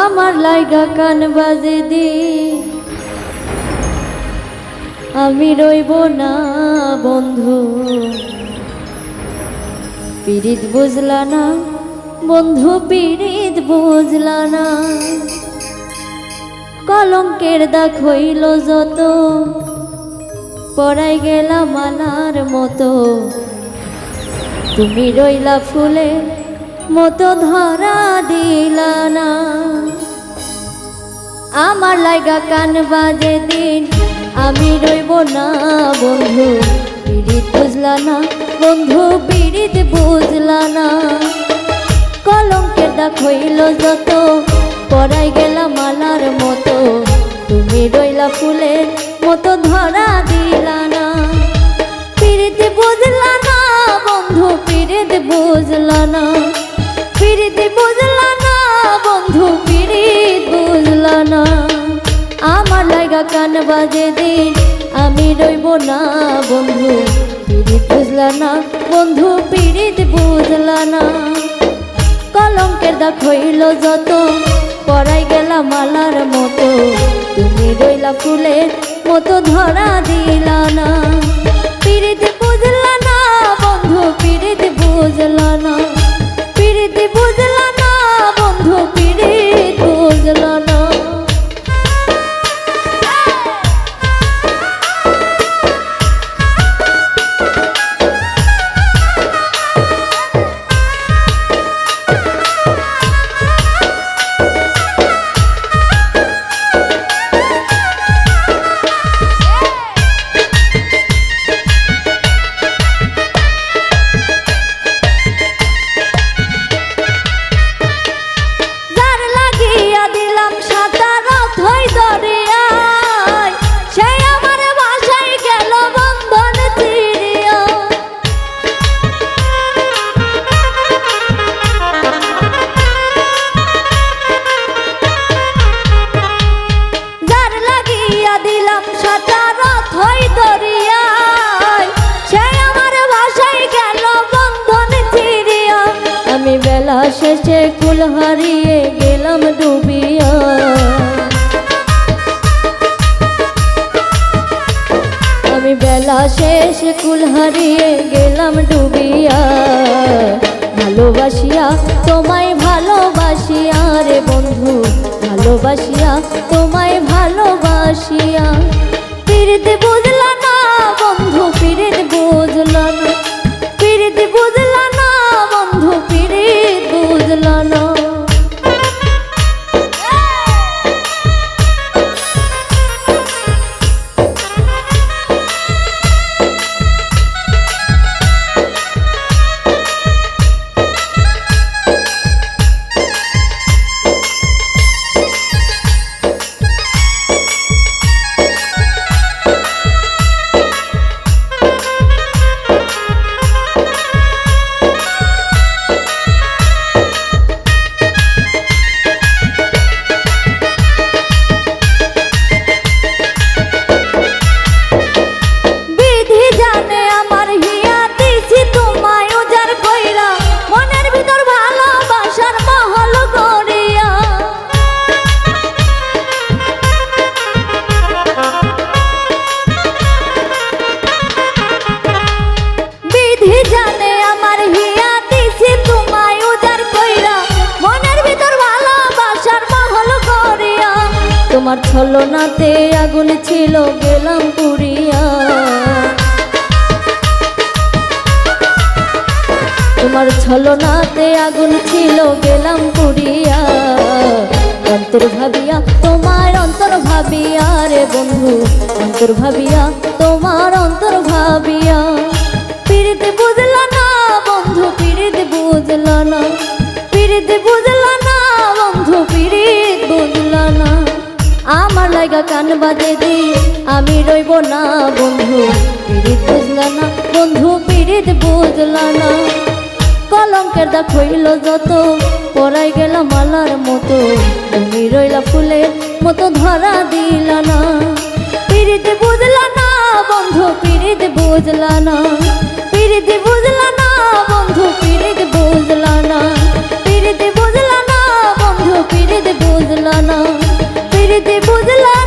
আমার লাইগা কান বাজে দি। আমি রইব না, বন্ধু। পীড়িত বুঝলা না, বন্ধু, পীড়িত বুঝলা না। কলঙ্কের দাগ হইল যত, পড়াই গেলাম মালার মতো। তুমি রইলা ফুলে মতো ধরা দিলা না। আমার লাগা কান বাজে দিন, আমি রইব না বন্ধু, পীড়িত বুঝলা না, বন্ধু, পীড়িত বুঝলা না। কলঙ্কের দাগ হইল যত, পড়াই গেলাম মালার মতো, তুমি রইলা ফুলের মতো ধরা দিলা না। পিরিতে বুঝলা না, বন্ধু পিরিতে বুঝলা না। লাগা কান বাজে দিন, আমি রইব না, বন্ধু। পিরিত বুঝলা না, বন্ধু পিরিত বুঝলা না। কলঙ্কের দাগ হইল যত, পড়াই গেলাম মালার মতো। তুমি রইলা ফুলের মতো, ধরা দিলা না। পিড়িতে বুঝলা না, বন্ধু, পিড়িতে বুঝলা শেষে কুল হারিয়ে গেলাম ডুবিয়া। আমি বেলা শেষে কুল হারিয়ে গেলাম ডুবিয়া। ভালোবাসিয়া, তোমায় ভালোবাসিয়া রে বন্ধু। ভালোবাসিয়া, তোমায় ভালোবাসিয়া। ফিরতে বুঝলা তোমার ছলনাতে আগুন ছিল, গেলাম পুরিয়া তোমার ছলনাতে আগুন ছিল, গেলাম পুরিয়া অন্তর ভাবিয়া তোমার অন্তর ভাবিয়া রে বন্ধু অন্তর ভাবিয়া লাগা কান বাজে দি। আমি রইব না, বন্ধু, পিড়িত বুঝলা না। বন্ধু, পিড়িত বুঝলা না। কলঙ্কের দাগ হইল যত পড়াই গেল মালার মতো। তুমি রইলা ফুলের মতো ধরা দিলা না। পিড়িতে বুঝলা না, বন্ধু, পিড়িতে বুঝলা না। পিড়িতে দে বুঝলা